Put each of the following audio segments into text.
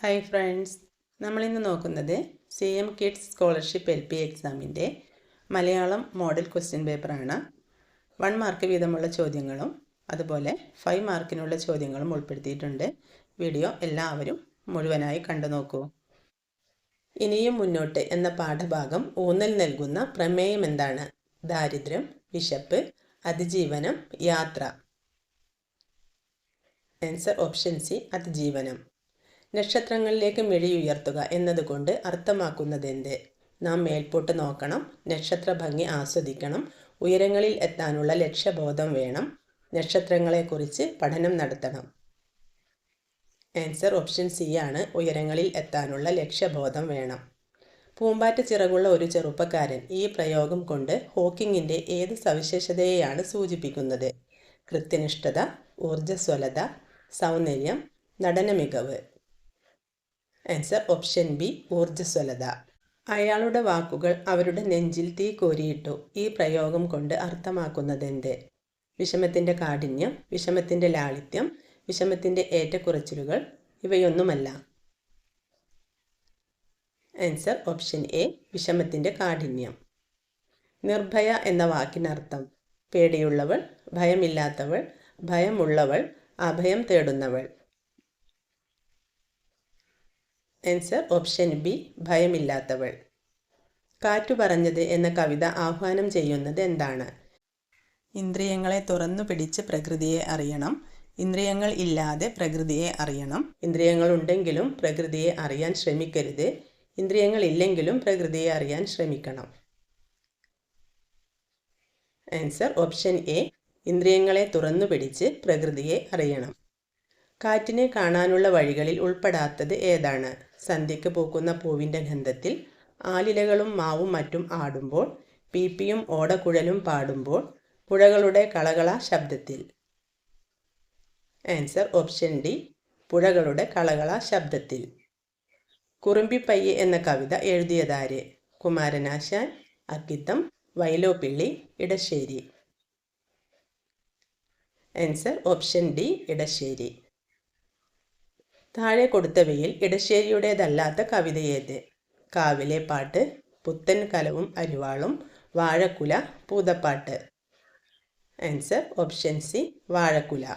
Hi friends നമ്മളിന്ന് നോക്കുന്നത് C M kids scholarship L P എക്സാമിന്റെ മലയാളം മോഡൽ ക്വസ്റ്റ്യൻ പേപ്പറാണ് വൺ മാർക്ക് വീതമുള്ള ചോദ്യങ്ങളും അതുപോലെ ഫൈവ് മാർക്കിനുള്ള ചോദ്യങ്ങളും ഉൾപ്പെടുത്തിയിട്ടുണ്ട്. വീഡിയോ എല്ലാവരും മുഴുവനായി കണ്ടു നോക്കൂ. ഇനിയും മുന്നോട്ട് എന്ന പാഠഭാഗം ഊന്നൽ നൽകുന്ന പ്രമേയം എന്താണ്? ദാരിദ്ര്യം വിശപ്പ് അതിജീവനം യാത്ര. ആൻസർ ഓപ്ഷൻ സി അതിജീവനം. നക്ഷത്രങ്ങളിലേക്ക് മിഴിയുയർത്തുക എന്നതുകൊണ്ട് അർത്ഥമാക്കുന്നത് എന്ത് നാം മേൽപോട്ട് നോക്കണം നക്ഷത്ര ഭംഗി ആസ്വദിക്കണം ഉയരങ്ങളിൽ എത്താനുള്ള ലക്ഷ്യബോധം വേണം നക്ഷത്രങ്ങളെക്കുറിച്ച് പഠനം നടത്തണം. ആൻസർ ഓപ്ഷൻ സി ആണ് ഉയരങ്ങളിൽ എത്താനുള്ള ലക്ഷ്യബോധം വേണം. പൂമ്പാറ്റ ചിറകുള്ള ഒരു ചെറുപ്പക്കാരൻ ഈ പ്രയോഗം കൊണ്ട് ഹോക്കിങ്ങിന്റെ ഏത് സവിശേഷതയെയാണ് സൂചിപ്പിക്കുന്നത്? കൃത്യനിഷ്ഠത ഊർജസ്വലത സൗന്ദര്യം നടന മികവ് ആൻസർ ഓപ്ഷൻ ബി ഊർജസ്വലത. അയാളുടെ വാക്കുകൾ അവരുടെ നെഞ്ചിൽ തീ കോരിയിട്ടു. ഈ പ്രയോഗം കൊണ്ട് അർത്ഥമാക്കുന്നത് എന്ത് വിഷമത്തിന്റെ കാഠിന്യം വിഷമത്തിന്റെ ലാളിത്യം വിഷമത്തിന്റെ ഏറ്റക്കുറച്ചിലുകൾ ഇവയൊന്നുമല്ല. ആൻസർ ഓപ്ഷൻ എ വിഷമത്തിന്റെ കാഠിന്യം. നിർഭയ എന്ന വാക്കിനർത്ഥം. പേടിയുള്ളവൾ ഭയമില്ലാത്തവൾ ഭയമുള്ളവൾ അഭയം തേടുന്നവൾ. ആൻസർ ഓപ്ഷൻ ബി ഭയമില്ലാത്തവൾ. കാറ്റു പറഞ്ഞത് എന്ന കവിത ആഹ്വാനം ചെയ്യുന്നത് എന്താണ്? ഇന്ദ്രിയങ്ങളെ തുറന്നു പിടിച്ച് പ്രകൃതിയെ അറിയണം. ഇന്ദ്രിയങ്ങൾ ഇല്ലാതെ പ്രകൃതിയെ അറിയണം. ഇന്ദ്രിയങ്ങൾ ഉണ്ടെങ്കിലും പ്രകൃതിയെ അറിയാൻ ശ്രമിക്കരുത്. ഇന്ദ്രിയങ്ങൾ ഇല്ലെങ്കിലും പ്രകൃതിയെ അറിയാൻ ശ്രമിക്കണം. ആൻസർ ഓപ്ഷൻ എ ഇന്ദ്രിയങ്ങളെ തുറന്നു പിടിച്ച് പ്രകൃതിയെ അറിയണം. കാറ്റിനെ കാണാനുള്ള വഴികളിൽ ഉൾപ്പെടാത്തത് ഏതാണ്? സന്ധ്യയ്ക്ക് പൂക്കുന്ന പൂവിന്റെ ഗന്ധത്തിൽ ആലിലകളും മാവും മറ്റും ആടുമ്പോൾ പീപ്പിയും ഓടക്കുഴലും പാടുമ്പോൾ പുഴകളുടെ കളകള ശബ്ദത്തിൽ. ആൻസർ ഓപ്ഷൻ ഡി പുഴകളുടെ കളകള ശബ്ദത്തിൽ. കുറുമ്പിപ്പയ്യെ എന്ന കവിത എഴുതിയതാര്? Kumaranasan Akkitham Vyloppilli Idasseri. Answer option D Idasseri. താഴെ കൊടുത്തവയിൽ ഇടശ്ശേരിയുടേതല്ലാത്ത കവിതയേത്. കാവിലെ പാട്ട് പുത്തൻ കലവും അരിവാളും Vazhakkula Poothappattu. Answer option C Vazhakkula.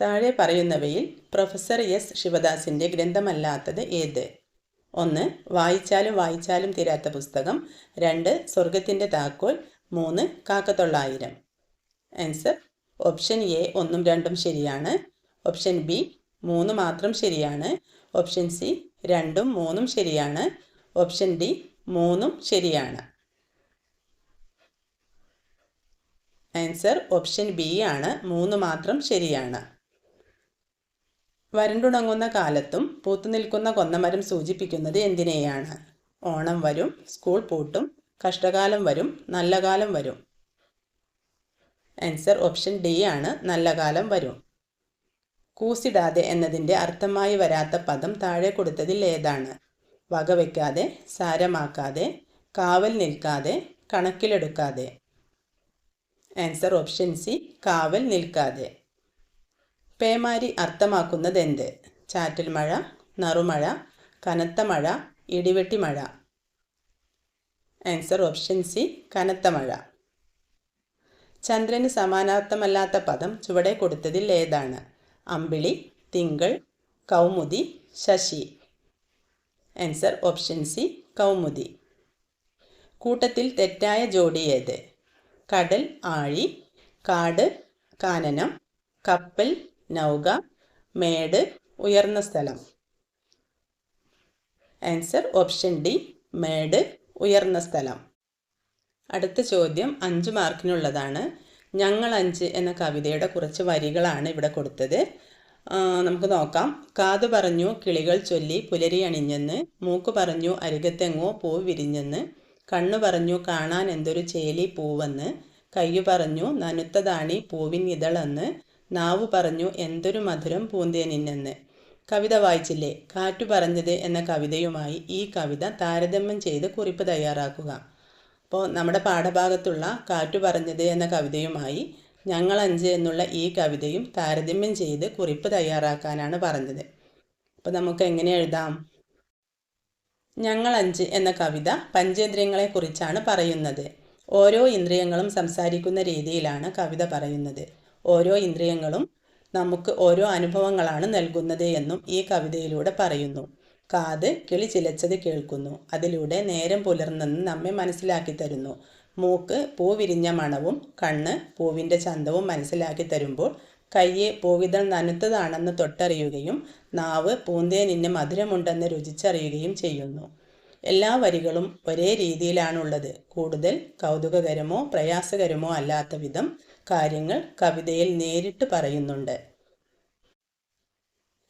താഴെ പറയുന്നവയിൽ പ്രൊഫസർ എസ് ശിവദാസിന്റെ ഗ്രന്ഥമല്ലാത്തത് ഏത്? ഒന്ന് വായിച്ചാലും വായിച്ചാലും തീരാത്ത പുസ്തകം. രണ്ട് സ്വർഗത്തിന്റെ താക്കോൽ. മൂന്ന് കാക്കത്തൊള്ളായിരം. ആൻസർ ഓപ്ഷൻ എ ഒന്നും രണ്ടും ശരിയാണ്. ഓപ്ഷൻ ബി മൂന്ന് മാത്രം ശരിയാണ്. ഓപ്ഷൻ സി രണ്ടും മൂന്നും ശരിയാണ്. ഓപ്ഷൻ ഡി മൂന്നും ശരിയാണ്. ആൻസർ ഓപ്ഷൻ ബി ആണ്. മൂന്ന് മാത്രം ശരിയാണ്. വരണ്ടുണങ്ങുന്ന കാലത്തും പൂത്തുനിൽക്കുന്ന കൊന്നമരം സൂചിപ്പിക്കുന്നത് എന്തിനെയാണ്? ഓണം വരും സ്കൂൾ പൂട്ടും കഷ്ടകാലം വരും നല്ല കാലം വരും. ആൻസർ ഓപ്ഷൻ ഡി ആണ്. നല്ല കാലം വരും. കൂസിടാതെ എന്നതിന്റെ അർത്ഥമായി വരാത്ത പദം താഴെ കൊടുത്തതിൽ ഏതാണ്? വകവയ്ക്കാതെ സാരമാക്കാതെ കാവൽ നിൽക്കാതെ കണക്കിലെടുക്കാതെ. ആൻസർ ഓപ്ഷൻ സി കാവൽ നിൽക്കാതെ. പേമാരി അർത്ഥമാക്കുന്നത് എന്ത് ചാറ്റൽ മഴ നറുമഴ കനത്ത മഴ ഇടിവെട്ടി മഴ. ആൻസർ ഓപ്ഷൻ സി കനത്ത മഴ. ചന്ദ്രന് സമാനാർത്ഥമല്ലാത്ത പദം ചുവടെ കൊടുത്തതിൽ ഏതാണ്? അമ്പിളി തിങ്കൾ കൗമുദി ശശി. ആൻസർ ഓപ്ഷൻ സി കൗമുദി. കൂട്ടത്തിൽ തെറ്റായ ജോഡി ഏത്? കടൽ ആഴി കാട് കാനനം കപ്പൽ നൗക മേട് ഉയർന്ന സ്ഥലം. ആൻസർ ഓപ്ഷൻ ഡി മേട് ഉയർന്ന സ്ഥലം. അടുത്ത ചോദ്യം അഞ്ച് മാർക്കിനുള്ളതാണ് ഞങ്ങൾ അഞ്ച് എന്ന കവിതയുടെ കുറച്ച് വരികളാണ് ഇവിടെ കൊടുത്തത്. നമുക്ക് നോക്കാം. കാത് പറഞ്ഞു കിളികൾ ചൊല്ലി പുലരി അണിഞ്ഞെന്ന്. മൂക്ക് പറഞ്ഞു അരികത്തെങ്ങോ പൂ വിരിഞ്ഞെന്ന്. കണ്ണു പറഞ്ഞു കാണാൻ എന്തൊരു ചേലി പൂവെന്ന്. കയ്യു പറഞ്ഞു നനുത്തതാണി പൂവിൻ ഇതളെന്ന്. നാവ് പറഞ്ഞു എന്തൊരു മധുരം പൂന്തേനിന്നെന്ന്. കവിത വായിച്ചില്ലേ? കാറ്റു പറഞ്ഞത് എന്ന കവിതയുമായി ഈ കവിത താരതമ്യം ചെയ്ത് കുറിപ്പ് തയ്യാറാക്കുക. അപ്പോൾ നമ്മുടെ പാഠഭാഗത്തുള്ള കാറ്റു പറഞ്ഞത് എന്ന കവിതയുമായി ഞങ്ങൾ അഞ്ച് എന്നുള്ള ഈ കവിതയും താരതമ്യം ചെയ്ത് കുറിപ്പ് തയ്യാറാക്കാനാണ് പറഞ്ഞത്. അപ്പോൾ നമുക്ക് എങ്ങനെ എഴുതാം? ഞങ്ങൾ അഞ്ച് എന്ന കവിത പഞ്ചേന്ദ്രിയങ്ങളെക്കുറിച്ചാണ് പറയുന്നത്. ഓരോ ഇന്ദ്രിയങ്ങളും സംസാരിക്കുന്ന രീതിയിലാണ് കവിത പറയുന്നത്. ഓരോ ഇന്ദ്രിയങ്ങളും നമുക്ക് ഓരോ അനുഭവങ്ങളാണ് നൽകുന്നത് എന്നും ഈ കവിതയിലൂടെ പറയുന്നു. കാത് കിളി ചിലച്ചത് കേൾക്കുന്നു. അതിലൂടെ നേരം പുലർന്നെന്ന് നമ്മെ മനസ്സിലാക്കി തരുന്നു. മൂക്ക് പൂ വിരിഞ്ഞ മണവും കണ്ണ് പൂവിന്റെ ചന്തവും മനസ്സിലാക്കി തരുമ്പോൾ കയ്യെ പൂവിതൾ നനുത്തതാണെന്ന് തൊട്ടറിയുകയും നാവ് പൂന്തേനിന് മധുരമുണ്ടെന്ന് രുചിച്ചറിയുകയും ചെയ്യുന്നു. എല്ലാ വരികളും ഒരേ രീതിയിലാണുള്ളത്. കൂടുതൽ കൗതുകകരമോ പ്രയാസകരമോ അല്ലാത്ത വിധം കാര്യങ്ങൾ കവിതയിൽ നേരിട്ട് പറയുന്നുണ്ട്.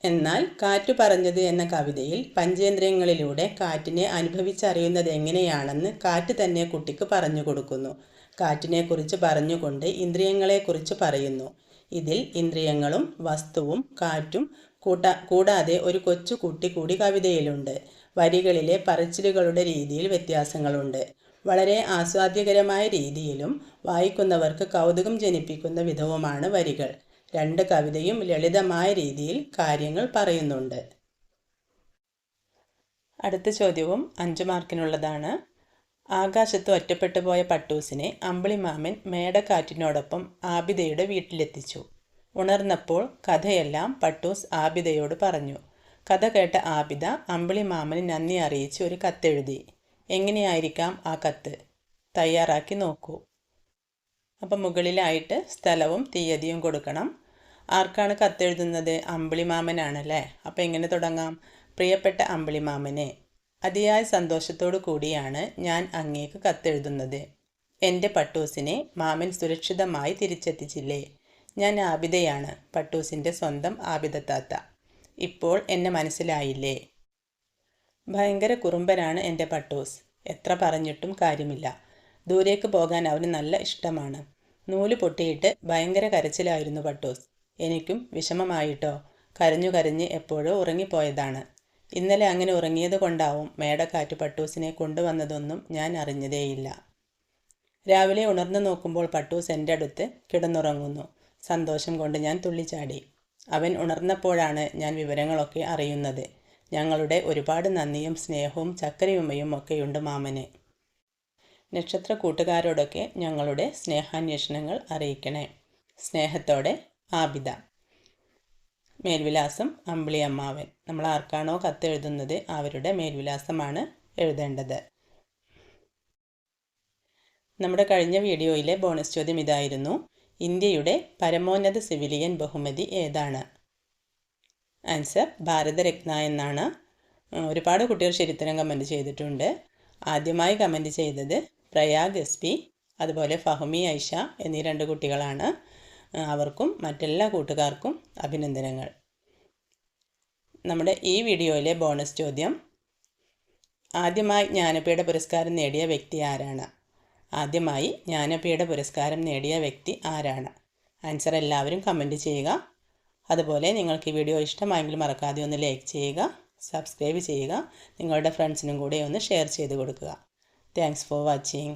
എന്നാൽ കാറ്റു പറഞ്ഞത് എന്ന കവിതയിൽ പഞ്ചേന്ദ്രിയങ്ങളിലൂടെ കാറ്റിനെ അനുഭവിച്ചറിയുന്നത് എങ്ങനെയാണെന്ന് കാറ്റ് തന്നെ കുട്ടിക്ക് പറഞ്ഞു കൊടുക്കുന്നു. കാറ്റിനെക്കുറിച്ച് പറഞ്ഞുകൊണ്ട് ഇന്ദ്രിയങ്ങളെക്കുറിച്ച് പറയുന്നു. ഇതിൽ ഇന്ദ്രിയങ്ങളും വസ്തുവും കാറ്റും കൂട്ട കൂടാതെ ഒരു കൊച്ചു കുട്ടി കൂടി കവിതയിലുണ്ട്. വരികളിലെ പറച്ചിലുകളുടെ രീതിയിൽ വ്യത്യാസങ്ങളുണ്ട്. വളരെ ആസ്വാദ്യകരമായ രീതിയിലും വായിക്കുന്നവർക്ക് കൗതുകം ജനിപ്പിക്കുന്ന വിധവുമാണ് വരികൾ. രണ്ട് കവിതയും ലളിതമായ രീതിയിൽ കാര്യങ്ങൾ പറയുന്നുണ്ട്. അടുത്ത ചോദ്യവും അഞ്ച് മാർക്കിനുള്ളതാണ്. ആകാശത്ത് ഒറ്റപ്പെട്ടു പോയ പട്ടൂസിനെ അമ്പിളിമാമൻ മേടക്കാറ്റിനോടൊപ്പം ആബിദയുടെ വീട്ടിലെത്തിച്ചു. ഉണർന്നപ്പോൾ കഥയെല്ലാം പട്ടൂസ് ആബിദയോട് പറഞ്ഞു. കഥ കേട്ട ആബിദ അമ്പിളിമാമന് നന്ദി അറിയിച്ച് ഒരു കത്തെഴുതി. എങ്ങനെയായിരിക്കാം ആ കത്ത്? തയ്യാറാക്കി നോക്കൂ. അപ്പം മുകളിലായിട്ട് സ്ഥലവും തീയതിയും കൊടുക്കണം. ആർക്കാണ് കത്തെഴുതുന്നത്? അമ്പിളിമാമനാണല്ലേ? അപ്പം എങ്ങനെ തുടങ്ങാം? പ്രിയപ്പെട്ട അമ്പിളിമാമനെ അതിയായ സന്തോഷത്തോടു കൂടിയാണ് ഞാൻ അങ്ങേക്ക് കത്തെഴുതുന്നത്. എന്റെ പട്ടൂസിനെ മാമൻ സുരക്ഷിതമായി തിരിച്ചെത്തിച്ചില്ലേ? ഞാൻ ആബിദയാണ് പട്ടൂസിന്റെ സ്വന്തം ആബിദത്താത്ത ഇപ്പോൾ എന്നെ മനസ്സിലായില്ലേ? ഭയങ്കര കുറുമ്പനാണ് എന്റെ പട്ടൂസ്. എത്ര പറഞ്ഞിട്ടും കാര്യമില്ല. ദൂരേക്ക് പോകാൻ അവന് നല്ല ഇഷ്ടമാണ്. നൂൽ പൊട്ടിയിട്ട് ഭയങ്കര കരച്ചിലായിരുന്നു പട്ടൂസ്. എനിക്കും വിഷമമായിട്ടോ. കരഞ്ഞു കരഞ്ഞ് എപ്പോഴോ ഉറങ്ങിപ്പോയതാണ്. ഇന്നലെ അങ്ങനെ ഉറങ്ങിയത് കൊണ്ടാവും മേടക്കാറ്റ് പട്ടൂസിനെ കൊണ്ടുവന്നതൊന്നും ഞാൻ അറിഞ്ഞതേയില്ല. രാവിലെ ഉണർന്നു നോക്കുമ്പോൾ പട്ടൂസ് എന്റെ അടുത്ത് കിടന്നുറങ്ങുന്നു. സന്തോഷം കൊണ്ട് ഞാൻ തുള്ളിച്ചാടി. അവൻ ഉണർന്നപ്പോഴാണ് ഞാൻ വിവരങ്ങളൊക്കെ അറിയുന്നത്. ഞങ്ങളുടെ ഒരുപാട് നന്ദിയും സ്നേഹവും ചക്കരയുമ്മയും ഒക്കെയുണ്ട് മാമന്. നക്ഷത്ര കൂട്ടുകാരോടൊക്കെ ഞങ്ങളുടെ സ്നേഹാന്വേഷണങ്ങൾ അറിയിക്കണേ. സ്നേഹത്തോടെ ആബിദ. മേൽവിലാസം അമ്പിളി അമ്മാവൻ നമ്മൾ ആർക്കാണോ കത്തെഴുതുന്നത് അവരുടെ മേൽവിലാസമാണ് എഴുതേണ്ടത്. നമ്മുടെ കഴിഞ്ഞ വീഡിയോയിലെ ബോണസ് ചോദ്യം ഇതായിരുന്നു. ഇന്ത്യയുടെ പരമോന്നത സിവിലിയൻ ബഹുമതി ഏതാണ്? ആൻസർ ഭാരതരത്ന എന്നാണ്. ഒരുപാട് കുട്ടികൾ ശരിത്തരം കമന്റ് ചെയ്തിട്ടുണ്ട്. ആദ്യമായി കമന്റ് ചെയ്തത് പ്രയാഗ് എസ് പി അതുപോലെ ഫഹമി ഐഷ എന്നീ രണ്ട് കുട്ടികളാണ്. അവർക്കും മറ്റെല്ലാ കൂട്ടുകാർക്കും അഭിനന്ദനങ്ങൾ. നമ്മുടെ ഈ വീഡിയോയിലെ ബോണസ് ചോദ്യം ആദ്യമായി ജ്ഞാനപീഠ പുരസ്കാരം നേടിയ വ്യക്തി ആരാണ്? ആദ്യമായി ജ്ഞാനപീഠ പുരസ്കാരം നേടിയ വ്യക്തി ആരാണ്? ആൻസർ എല്ലാവരും കമന്റ് ചെയ്യുക. അതുപോലെ നിങ്ങൾക്ക് ഈ വീഡിയോ ഇഷ്ടമായെങ്കിൽ മറക്കാതെ ഒന്ന് ലൈക്ക് ചെയ്യുക സബ്സ്ക്രൈബ് ചെയ്യുക നിങ്ങളുടെ ഫ്രണ്ട്സിനും കൂടെ ഒന്ന് ഷെയർ ചെയ്ത് കൊടുക്കുക. Thanks for watching